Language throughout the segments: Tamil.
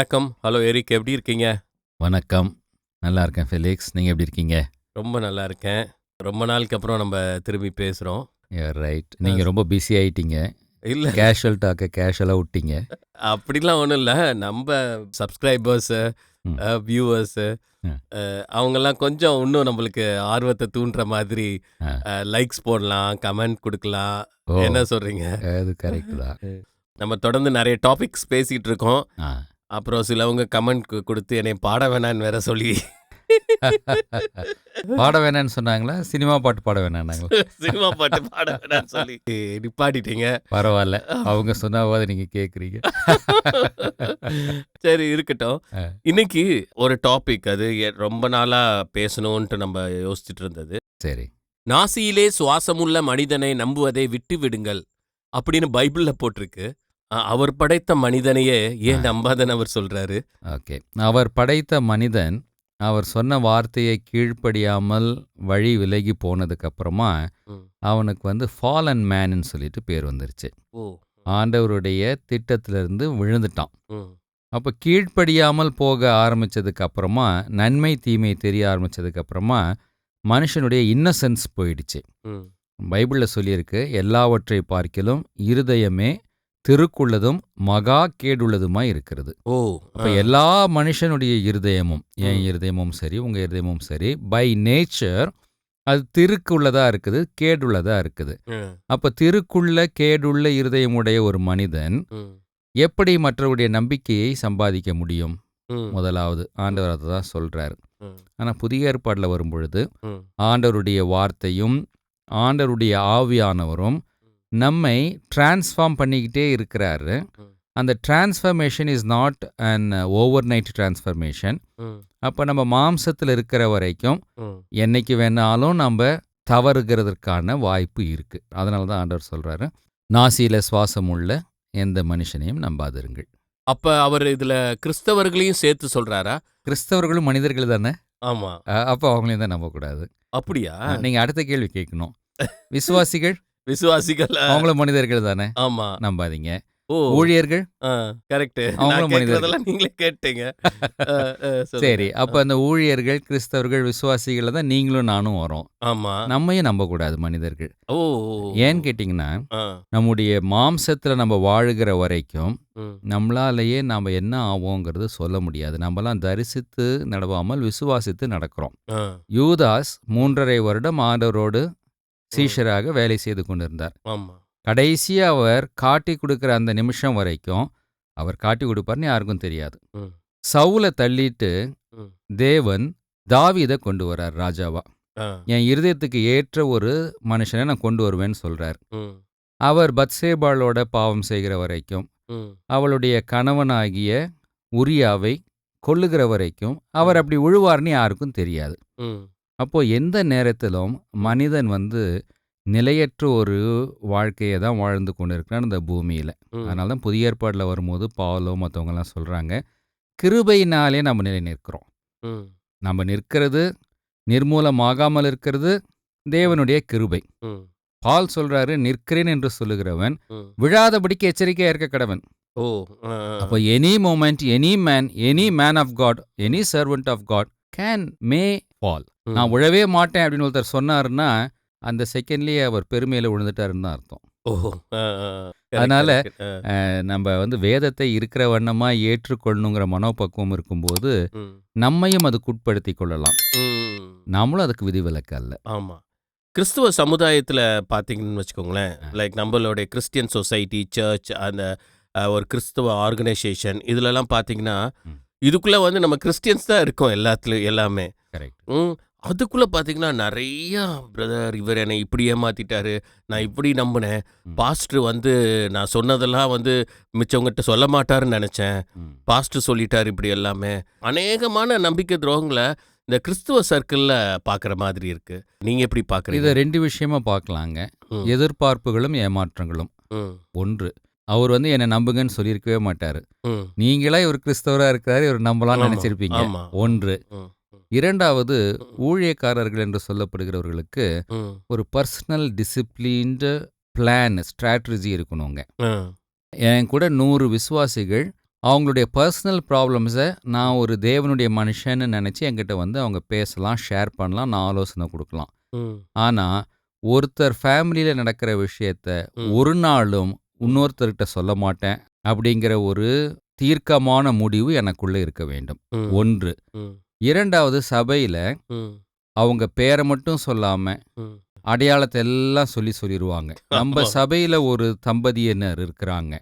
வணக்கம். ஹலோ எரிக் எப்படி இருக்கீங்க? வணக்கம். நல்லா இருக்கேன் ஃபெலிக்ஸ் நீங்கள் எப்படி இருக்கீங்க? ரொம்ப நல்லா இருக்கேன். ரொம்ப நாளுக்கு அப்புறம் நம்ம திரும்பி பேசுகிறோம் ரைட் நீங்கள் ரொம்ப பிஸி ஆயிட்டீங்க. இல்லை. கேஷுவல் டாக்க கேஷுவலாக விட்டீங்க. அப்படிலாம் ஒன்றும் இல்லை. நம்ம சப்ஸ்கிரைபர்ஸு. வியூவர்ஸு. அவங்கெல்லாம் கொஞ்சம் இன்னும் நம்மளுக்கு ஆர்வத்தை தூண்டுற மாதிரி. லைக்ஸ் போடலாம் கமெண்ட் கொடுக்கலாம். என்ன சொல்கிறீங்க அது கரெக்ட் தான். நம்ம தொடர்ந்து நிறைய டாபிக்ஸ் பேசிகிட்டு இருக்கோம். அப்புறம் சிலவங்க கமெண்ட் கொடுத்து என்னை பாட வேணான்னு வேற சொல்லி. பாட வேணான்னு சொன்னாங்களா? சினிமா பாட்டு பாட வேணான்னாங்களா சினிமா பாட்டு பாட வேணான்னு சொல்லி. நிப்பாட்டிட்டீங்க. பரவாயில்ல. அவங்க சொன்னாவது நீங்கள் கேட்குறீங்க சரி இருக்கட்டும். இன்னைக்கு ஒரு டாபிக் அது ரொம்ப நாளா பேசணும்ன்ட்டு நம்ம யோசிச்சுட்டு இருந்தது. சரி. நாசியிலே சுவாசமுள்ள மனிதனை நம்புவதை விட்டு விடுங்கள் அப்படின்னு பைபிள்ல போட்டிருக்கு. அவர் படைத்த மனிதனையே ஏன் ஆ. நம்பாதன்னு அவர் சொல்றாரு. ஓகே. அவர் படைத்த மனிதன் அவர் சொன்ன வார்த்தையை கீழ்ப்படியாமல் வழி விலகி போனதுக்கு அப்புறமா. அவனுக்கு வந்து ஃபாலன் மேன்னு சொல்லிட்டு பேர் வந்துருச்சு. ஆண்டவருடைய திட்டத்திலிருந்து விழுந்துட்டான். அப்போ கீழ்ப்படியாமல் போக ஆரம்பிச்சதுக்கு அப்புறமா நன்மை தீமை தெரிய ஆரம்பிச்சதுக்கு அப்புறமா மனுஷனுடைய இன்னசென்ஸ் போயிடுச்சு. பைபிளில் சொல்லியிருக்கு எல்லாவற்றை பார்க்கிலும் இருதயமே திருக்குள்ளதும் மகா கேடுள்ளதுமாய் இருக்கிறது. ஓ அப்போ ஆ, எல்லா மனுஷனுடைய இருதயமும் என். இருதயமும் சரி உங்கள் இருதயமும் சரி பை நேச்சர் அது திருக்குள்ளதா இருக்குது கேடுள்ளதா இருக்குது. அப்போ திருக்குள்ள கேடுள்ள இருதயமுடைய ஒரு மனிதன் எப்படி மற்றவருடைய நம்பிக்கையை சம்பாதிக்க முடியும்? முதலாவது ஆண்டவர் அதை தான் சொல்கிறார் ஆனால் புதிய ஏற்பாடில் வரும்பொழுது ஆண்டவருடைய வார்த்தையும் ஆண்டவருடைய ஆவியானவரும் நம்மை டிரான்ஸ்ஃபார்ம் பண்ணிக்கிட்டே இருக்கிறாரு. அந்த transformation is not an overnight transformation அப்போ நம்ம மாம்சத்தில் இருக்கிற வரைக்கும். என்னைக்கு வேணாலும் நம்ம தவறுகிறதற்கான வாய்ப்பு இருக்குது அதனால தான் ஆண்டவர் சொல்கிறாரு நாசியில் சுவாசம் உள்ள எந்த மனுஷனையும் நம்பாதிருங்கள். அப்ப அவர் இதுல கிறிஸ்தவர்களையும் சேர்த்து சொல்றாரா? கிறிஸ்தவர்களும் மனிதர்கள் தானே? ஆமா. அஹ் அப்போ அவங்களையும் தான் நம்பக்கூடாது. அப்படியா? நீங்கள் அடுத்த கேள்வி கேட்கணும். விசுவாசிகள் விசுவாசிகள்? அவங்களும் மனிதர்கள் தானே? ஆமா. நம்பாதீங்க. ஓ. ஊழியர்கள்? கரெக்ட் அவங்களும் மனிதர்கள். நீங்களே கேட்டீங்க. சரி அப்போ அந்த ஊழியர்கள் கிறிஸ்தவர்கள் விசுவாசிகளை தான் நீங்களும் நானும் வரோம். ஆமா. நம்மையும் நம்பக்கூடாது மனிதர்கள். ஓ ஏன்னு கேட்டிங்கன்னா நம்முடைய மாம்சத்தில் நம்ம வாழுகிற வரைக்கும் நம்மளாலேயே நாம் என்ன ஆவோங்கிறது சொல்ல முடியாது. நம்மலாம் தரிசித்து நடவாமல் விசுவாசித்து நடக்கிறோம். யூதாஸ் மூன்றரை வருடம் ஆண்டவரோடு சீஷராக வேலை செய்து கொண்டிருந்தார். ஆமா. கடைசியா அவர் காட்டி கொடுக்குற அந்த நிமிஷம் வரைக்கும் அவர் காட்டி கொடுப்பார்னு யாருக்கும் தெரியாது. சவுலை தள்ளிட்டு. தேவன் தாவீதை கொண்டு வரார் ராஜாவா. என் இருதயத்துக்கு ஏற்ற ஒரு மனுஷனை நான் கொண்டு வருவேன்னு சொல்றார். அவர் பத்சேபாளோட பாவம் செய்கிற வரைக்கும் அவளுடைய கணவனாகிய உரியாவை கொல்லுகிற வரைக்கும் அவர் அப்படி உழுவார்னு யாருக்கும் தெரியாது. ம், அப்போ எந்த நேரத்திலும் மனிதன் வந்து நிலையற்ற ஒரு வாழ்க்கையை தான் வாழ்ந்து கொண்டு இருக்கிறான் இந்த பூமியில். ம். அதனால தான் புதிய ஏற்பாடில் வரும்போது பாவலோ மற்றவங்கலாம் சொல்கிறாங்க கிருபையினாலே நம்ம நிலை நிற்கிறோம். ம், நம்ம நிற்கிறது நிர்மூலமாகாமல் இருக்கிறது தேவனுடைய கிருபை. ம், பால் சொல்றாரு நிற்கிறேன் என்று சொல்லுகிறவன் ம். விழாதபடிக்கு எச்சரிக்கையா இருக்க கடவன். ஓ ஆ, ஆ, அப்போ any moment any man any man of God any servant of God can may. Fall. நான் உழவே மாட்டேன் அப்படின்னு ஒருத்தர் சொன்னாருன்னா அந்த செகண்ட்லயே அவர் பெருமையில விழுந்துட்டாருன்னு தான் அர்த்தம். அதனால, நம்ம வந்து வேதத்தை இருக்கிற வண்ணமா ஏற்றுக்கொள்ளணுங்கிற மனோபக்குவம் இருக்கும்போது நம்மையும் அதுக்குட்படுத்தி கொள்ளலாம். ம். நம்மளும் அதுக்கு விதிவிலக்கு அல்ல. ஆமா. கிறிஸ்துவ சமுதாயத்துல பாத்தீங்கன்னு வச்சுக்கோங்களேன். லைக் நம்மளுடைய கிறிஸ்டியன் சொசைட்டி சர்ச் அந்த ஒரு கிறிஸ்துவ ஆர்கனைசேஷன் இதுலலாம் பாத்தீங்கன்னா ம். இதுக்குள்ள வந்து நம்ம கிறிஸ்டியன்ஸ் தான் இருக்கோம் எல்லாத்துலயும் எல்லாமே. கரெக்ட் அதுக்குள்ள பாத்தீங்கன்னா நிறைய பிரதர் இவர் என்னை இப்படி ஏமாத்திட்டாரு நான் இப்படி நம்பினேன். பாஸ்டர் வந்து நான் சொன்னதெல்லாம் வந்து மிச்சவங்ககிட்ட சொல்ல மாட்டாருன்னு நினைச்சேன். பாஸ்டர் சொல்லிட்டாரு இப்படி எல்லாமே. அநேகமான நம்பிக்கை துரோகங்களை இந்த கிறிஸ்துவ சர்க்கிள்ல பாக்குற மாதிரி இருக்கு. நீங்க எப்படி இதை பாக்குறீங்க ரெண்டு விஷயமா பார்க்கலாங்க. எதிர்பார்ப்புகளும் ஏமாற்றங்களும். ஒன்று அவர் வந்து என்னை நம்புங்கன்னு சொல்லியிருக்கவே மாட்டாரு. ம், நீங்களா இவர் கிறிஸ்தவரா இருக்காரு இவர் நம்பலாம்னு ஆமா, நினைச்சிருப்பீங்க. ஆமா. ஒன்று. ம், இரண்டாவது ஊழியக்காரர்கள் என்று சொல்லப்படுகிறவர்களுக்கு ம், ஒரு பர்சனல் டிசிப்ளின்டு பிளான் ஸ்ட்ராட்டஜி இருக்கணுங்க ம், என் கூட நூறு விசுவாசிகள் அவங்களுடைய பர்சனல் ப்ராப்ளம்ஸை நான் ஒரு தேவனுடைய மனுஷன்னு நினச்சி என்கிட்ட வந்து அவங்க பேசலாம் ஷேர் பண்ணலாம் நான் ஆலோசனை கொடுக்கலாம். ம், ஆனால் ஒருத்தர் ஃபேமிலியில் நடக்கிற விஷயத்த ம். ஒரு நாளும் இன்னொருத்தர்கிட்ட சொல்ல மாட்டேன் அப்படிங்கிற ஒரு தீர்க்கமான முடிவு எனக்குள்ளே இருக்க வேண்டும். ஒன்று. இரண்டாவது சபையில் அவங்க பேரை மட்டும் சொல்லாமல் ம். அடையாளத்தை எல்லாம் சொல்லி சொல்லிடுவாங்க நம்ம. சபையில் ஒரு தம்பதியினர் இருக்கிறாங்க.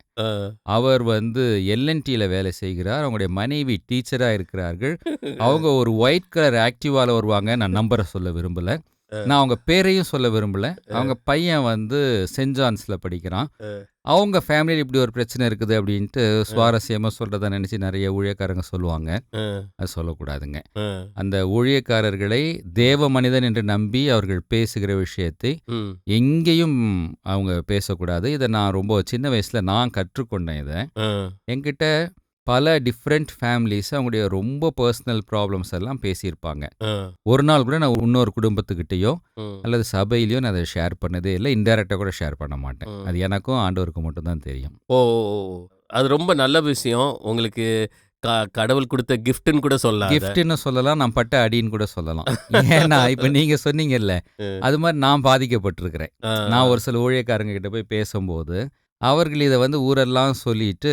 அவர் வந்து எல்என்டியில் வேலை செய்கிறார். அவங்களுடைய மனைவி டீச்சராக இருக்கிறார்கள். அவங்க ஒரு ஒயிட் கலர் ஆக்டிவால வருவாங்க நான் நம்பரை சொல்ல விரும்பல. நான் அவங்க பேரையும் சொல்ல விரும்பல. அவங்க பையன் வந்து சென்ட் ஜான்ஸில் படிக்கிறான். அவங்க ஃபேமிலியில் இப்படி ஒரு பிரச்சனை இருக்குது அப்படின்ட்டு சுவாரஸ்யமாக சொல்கிறத நினச்சி நிறைய ஊழியக்காரங்க சொல்லுவாங்க. அது சொல்லக்கூடாதுங்க. அந்த ஊழியக்காரர்களை தேவ மனிதன் என்று நம்பி அவர்கள் பேசுகிற விஷயத்தை எங்கேயும் அவங்க பேசக்கூடாது. இதை நான் ரொம்ப சின்ன வயசில் நான் கற்றுக்கொண்டேன் இதை. என்கிட்ட பல டிஃப்ரெண்ட் ஃபேமிலிஸ் அவங்களுடைய ரொம்ப பர்சனல் ப்ராப்ளம்ஸ் எல்லாம் பேசியிருப்பாங்க ஒரு நாள் கூட நான் இன்னொரு குடும்பத்துக்கிட்டேயோ. அல்லது சபையிலையோ நான் அதை ஷேர் பண்ணதே இல்லை இன்டெரக்டாக கூட ஷேர் பண்ண மாட்டேன். அது எனக்கும் ஆண்டவருக்கு மட்டும்தான் தெரியும் ஓ. அது ரொம்ப நல்ல விஷயம் உங்களுக்கு கடவுள் கொடுத்த கிஃப்ட்னு கூட சொல்லலாம். கிஃப்ட்னு சொல்லலாம் நான் பட்ட அடின்னு கூட சொல்லலாம் ஏன்னா இப்போ நீங்கள் சொன்னீங்கல்ல. அது மாதிரி நான் பாதிக்கப்பட்டிருக்கிறேன் நான் ஒரு சில ஊழியக்காரங்க கிட்ட போய் பேசும்போது அவர்கள் இதை வந்து ஊரெல்லாம் சொல்லிட்டு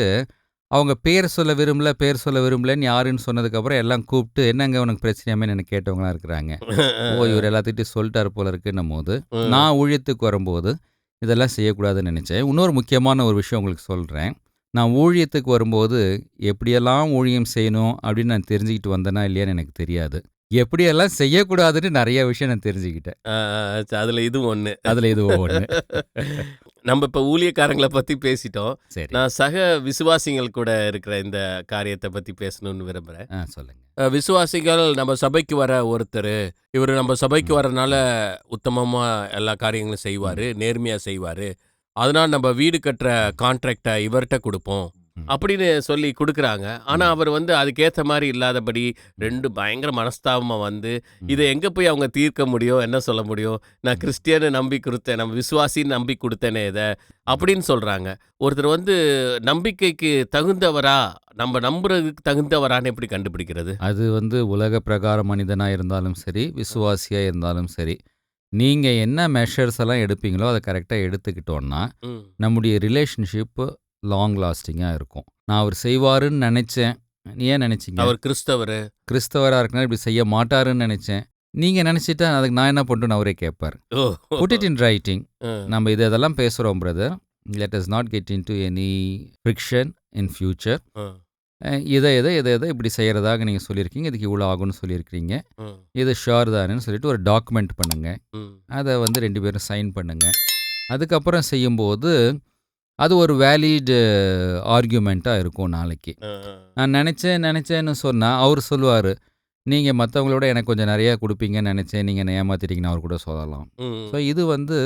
அவங்க பேர் சொல்ல விரும்பல பேர் சொல்ல விரும்பலன்னு யாருன்னு சொன்னதுக்கப்புறம் எல்லாம் கூப்பிட்டு என்னங்க உனக்கு பிரச்சனையாமே? எனக்கு கேட்டவங்களாம் இருக்கிறாங்க. ஓ இவர் எல்லாத்திட்டையும் சொல்லிட்டாரு போல இருக்குன்னும் போது. நான் ஊழியத்துக்கு வரும்போது இதெல்லாம் செய்யக்கூடாதுன்னு நினச்சேன். இன்னொரு முக்கியமான ஒரு விஷயம் உங்களுக்கு சொல்கிறேன் நான் ஊழியத்துக்கு வரும்போது எப்படியெல்லாம் ஊழியம் செய்யணும் அப்படின்னு நான் தெரிஞ்சுக்கிட்டு வந்தேனா இல்லையான்னு எனக்கு தெரியாது. எப்படியெல்லாம் செய்யக்கூடாதுன்னு நிறைய விஷயம் நான் தெரிஞ்சுக்கிட்டேன். அதுல இது ஒண்ணு. அதில் இது ஒன்று நம்ம இப்ப ஊழியக்காரங்களை பத்தி பேசிட்டோம். சரி. நான் சக விசுவாசிகள் கூட இருக்கிற இந்த காரியத்தை பத்தி பேசணும்னு விரும்புறேன். ஆ சொல்லுங்க. விசுவாசிகள் நம்ம சபைக்கு வர ஒருத்தர் இவர் நம்ம சபைக்கு. வரனால உத்தமமா எல்லா காரியங்களும் செய்வாரு நேர்மையா செய்வாரு. அதனால நம்ம வீடு கட்டுற கான்ட்ராக்டை இவர்கிட்ட கொடுப்போம். அப்படின்னு சொல்லி கொடுக்குறாங்க. ஆனா ம். அவர் வந்து அதுக்கேத்த மாதிரி இல்லாதபடி ரெண்டு பயங்கர மனஸ்தாபமா வந்து. இதை எங்க போய் அவங்க தீர்க்க முடியும்? என்ன சொல்ல முடியும்? நான் கிறிஸ்டியனை நம்பி கொடுத்தேன் நம்ம விசுவாசின்னு நம்பி கொடுத்தேனே இதை அப்படின்னு சொல்றாங்க. ஒருத்தர் வந்து நம்பிக்கைக்கு தகுந்தவரா நம்ம நம்புறதுக்கு தகுந்தவரான்னு எப்படி கண்டுபிடிக்கிறது? அது வந்து உலக பிரகார மனிதனாக இருந்தாலும் சரி விசுவாசியாக இருந்தாலும் சரி நீங்கள் என்ன மெஷர்ஸ் எல்லாம் எடுப்பீங்களோ அதை கரெக்டாக எடுத்துக்கிட்டோன்னா நம்முடைய ரிலேஷன்ஷிப்பு லாங் லாஸ்டிங்காக இருக்கும். நான் அவர் செய்வாருன்னு நினச்சேன். ஏன் நினச்சிங்க? அவர் கிறிஸ்தவர். கிறிஸ்தவராக இருக்குன்னா இப்படி செய்ய மாட்டாருன்னு நினச்சேன். நீங்கள் நினச்சிட்டா அதுக்கு நான் என்ன பண்ணுறேன்னு அவரே கேட்பார் புட் இட் இன் ரைட்டிங் நம்ம இது இதெல்லாம் பேசுகிறோம் brother let is not get into any friction in future இதை இதை இதை இதை இப்படி செய்கிறதாக நீங்கள் சொல்லியிருக்கீங்க. இதுக்கு இவ்வளோ ஆகும்னு சொல்லியிருக்கிறீங்க இது ஷுர் தானேன்னு சொல்லிட்டு ஒரு டாக்குமெண்ட் பண்ணுங்க. ம், அதை வந்து ரெண்டு பேரும் சைன் பண்ணுங்க. அதுக்கப்புறம் செய்யும்போது அது ஒரு வேலிட் ஆர்கியூமெண்ட்டாக இருக்கும் நாளைக்கு. நான் நினச்சேன் நினச்சேன்னு சொன்னால் அவர் சொல்லுவார் நீங்கள் மற்றவங்களோட எனக்கு கொஞ்சம் நிறையா கொடுப்பீங்கன்னு நினச்சேன். நீங்கள் ஏமாத்திட்டீங்கன்னு அவர் கூட சொல்லலாம். ஸோ இது வந்து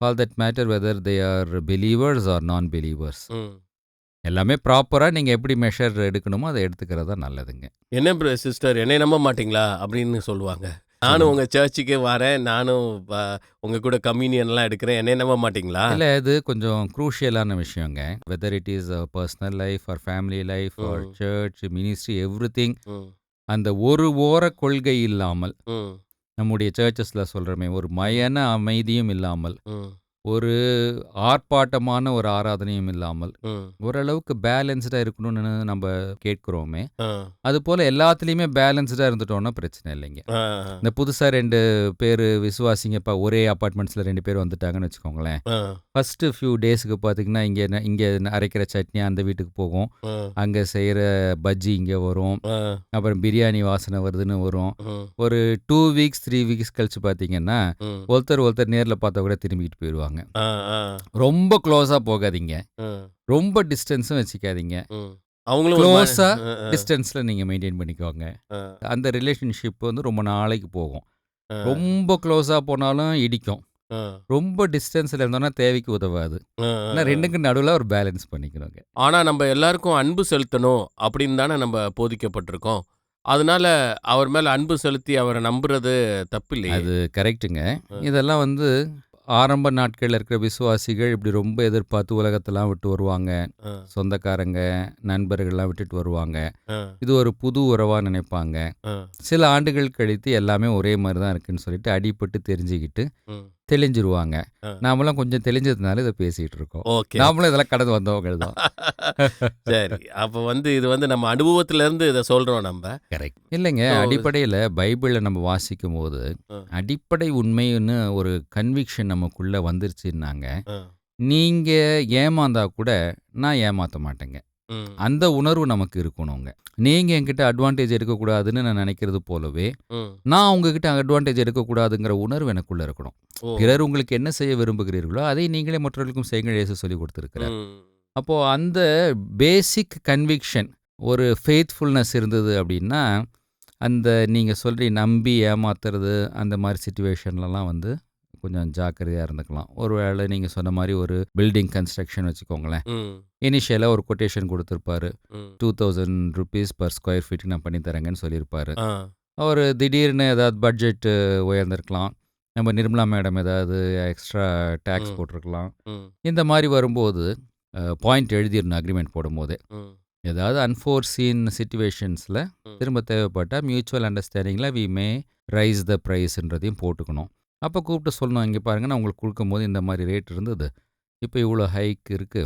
for that matter whether they are believers or non believers. எல்லாமே ப்ராப்பராக நீங்கள் எப்படி மெஷர் எடுக்கணுமோ அதை எடுத்துக்கிறது தான் நல்லதுங்க. என்ன சிஸ்டர் என்னை நம்ப மாட்டீங்களா? அப்படின்னு சொல்லுவாங்க. நானும் உங்க சர்ச்சுக்கே வரேன். நானும் உங்க கூட கம்யூனியன்லாம் எடுக்கிறேன். என்னை நம்ப மாட்டீங்களா? இல்லை இது கொஞ்சம் குரூஷியலான விஷயங்க. Whether it is personal life or family life or hmm. Church ministry everything hmm, அந்த ஒரு ஓர கொள்கை இல்லாமல் ம், நம்முடைய சர்ச்சஸில் சொல்கிறோமே ஒரு மயன அமைதியும் இல்லாமல் ம், ஒரு ஆர்ப்பாட்டமான ஒரு ஆராதனையும் இல்லாமல் ம், ஓரளவுக்கு பேலன்ஸ்டாக இருக்கணும்னு நம்ம கேட்குறோமே. ஆ, அது போல் எல்லாத்துலேயுமே பேலன்ஸ்டாக இருந்துட்டோம்னா பிரச்சனை இல்லைங்க. ஆ, இந்த புதுசாக ரெண்டு பேர் விசுவாசிங்கப்பா ஒரே அப்பார்ட்மெண்ட்ஸில் ரெண்டு பேர் வந்துட்டாங்கன்னு வச்சுக்கோங்களேன். ஆ, ஃபஸ்ட்டு ஃபியூ டேஸுக்கு பார்த்தீங்கன்னா இங்கே இங்கே அரைக்கிற சட்னி அந்த வீட்டுக்கு போகும். ஆ, அங்கே செய்கிற பஜ்ஜி இங்கே வரும். ஆ, அப்புறம் பிரியாணி வாசனை வருதுன்னு வரும். ம், ஒரு டூ வீக்ஸ் த்ரீ வீக்ஸ் கழிச்சு பார்த்தீங்கன்னா ம், ஒருத்தர் ஒருத்தர் நேரில் பார்த்தா கூட திரும்பிக்கிட்டு போயிடுவாங்க ஆ, ரொம்ப க்ளோஸாக போகாதீங்க. ரொம்ப டிஸ்டன்ஸும் வச்சுக்காதீங்க. அவங்களும் ஆ, டிஸ்டன்ஸில் நீங்கள் மெயின்டைன் பண்ணிக்கோங்க. ஆ, அந்த ரிலேஷன்ஷிப் வந்து ரொம்ப நாளைக்கு போகும். ரொம்ப க்ளோஸாக போனாலும் இடிக்கும். ரொம்ப டிஸ்டன்ஸில் இருந்தோம்னா தேவைக்கு உதவாது. ஆனால் ரெண்டுக்கு நடுவில் ஒரு பேலன்ஸ் பண்ணிக்கணுங்க. ஆனா நம்ம எல்லாருக்கும் அன்பு செலுத்தணும் அப்படின்னு தானே நம்ம போதிக்கப்பட்டிருக்கோம். அதனால அவர் மேல அன்பு செலுத்தி அவரை நம்புறது தப்பு இல்லையே அது கரெக்ட்டுங்க ஆ. இதெல்லாம் வந்து ஆரம்ப நாட்கள்ல இருக்கிற விசுவாசிகள் இப்படி ரொம்ப எதிர்பார்த்து உலகத்தெல்லாம் விட்டு வருவாங்க. ஆ, சொந்தக்காரங்க, நண்பர்கள்லாம் விட்டுட்டு வருவாங்க. ஆ, இது ஒரு புது உறவா நினைப்பாங்க. ஆ, சில ஆண்டுகள் கழித்து எல்லாமே ஒரே மாரி தான் இருக்குன்னு சொல்லிட்டு அடிபட்டு தெரிஞ்சுக்கிட்டு ம். தெளிஞ்சிருவாங்க. நாமெல்லாம் கொஞ்சம் தெளிஞ்சதுனால இத பேசிட்டு இருக்கோம். ஓகே. நாமளும் இதெல்லாம் கடந்து வந்தவங்கள் தான். சரி. அப்ப வந்து இது வந்து நம்ம அனுபவத்துல இருந்து இத சொல்றோம் நம்ப. கரெக்ட். இல்லைங்க அடிப்படையில பைபிள நம்ம வாசிக்கும்போது, ஆ. அடிப்படை உண்மைன்னு ஒரு கன்விக்ஷன் நமக்குள்ள வந்துருச்சுன்னாங்க, ஆ, நீங்க ஏமாந்தா கூட நான் ஏமாத்த மாட்டேங்க. ம், அந்த உணர்வு நமக்கு இருக்கணுங்க. நீங்க என்கிட்ட அட்வான்டேஜ் எடுக்கக்கூடாதுன்னு நான் நினைக்கிறது போலவே, ம். நான் உங்ககிட்ட அட்வான்டேஜ் எடுக்கக்கூடாதுங்கிற உணர்வு எனக்குள்ள இருக்கணும். ஓ. பிறர் உங்களுக்கு என்ன செய்ய விரும்புகிறீர்களோ, அதை நீங்களே மற்றவர்களுக்கும் செய்யுங்கள் இயேசு சொல்லிக் கொடுத்திருக்கிறார். ம், அப்போ அந்த பேசிக் கன்விக்ஷன் ஒரு ஃபெய்த்ஃபுல்னஸ் இருந்தது அப்படின்னா, அந்த நீங்க சொல்றீ நம்பி ஏமாத்துறது அந்த மாரி சிச்சுவேஷன்லலாம் வந்து கொஞ்சம் ஜாக்கிரதையா இருந்துக்கலாம். ஒருவேளை நீங்க சொன்ன மாரி ஒரு பில்டிங் கன்ஸ்ட்ரக்ஷன் வச்சுக்கோங்களேன். ம், இனிஷியலா ஒரு கொட்டேஷன் குடுத்திருப்பாரு. ம். ₹2000 பெர் ஸ்கொயர் ஃபீட்டுக்கு நான் பண்ணி தரேங்கன்னு சொல்லியிருப்பாரு. அவரு திடீர்னு ஏதாவது பட்ஜெட் உயர்ந்திருக்கலாம். நம்ம நிர்மலா மேடம் ஏதாவது எக்ஸ்ட்ரா டாக்ஸ். போட்டிருக்கலாம். இந்த மாரி வரும்போது பாயிண்ட் எழுதிரணும் அக்ரீமெண்ட் போடும்போதே. ஏதாவது அன்ஃபோர்சீன் சிச்சுவேஷன்ஸ்ல. திரும்ப தேவைப்பட்டா மியூச்சுவல் அண்டர்ஸ்டாண்டிங்ல வி மே ரைஸ் த பிரைஸ்ன்றதையும் போட்டுக்கணும். அப்போ கூப்பிட்டு சொல்லணும், இங்க பாருங்க நான் உங்களுக்கு குடுக்கும்போது இந்த மாரி ரேட் இருந்தது. இப்போ இவ்வளோ ஹைக் இருக்கு.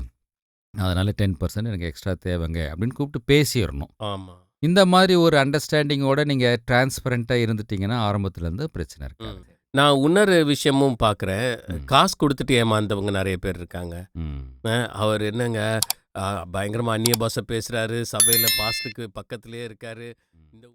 அதனால 10% எனக்கு எக்ஸ்ட்ரா தேவைங்க அப்படின்னு கூப்பிட்டு பேசிறணும். ஆமா. இந்த மாரி ஒரு அண்டர்ஸ்டாண்டிங்கோட நீங்க டிரான்ஸ்பரண்டா இருந்துட்டீங்கன்னா, ஆரம்பத்துல இருந்து பிரச்சனை. இருக்காது. நான் இன்னொரு விஷயமும் பார்க்குறேன். காசு குடுத்துட்டு ஏமாந்தவங்க நெறைய பேர் இருக்காங்க. அவர் என்னங்க அ பயங்கரமா அந்நிய பாஷை பேசுறாரு. சபையில பாஸ்டருக்கு பக்கத்திலேயே இருக்காரு. இந்த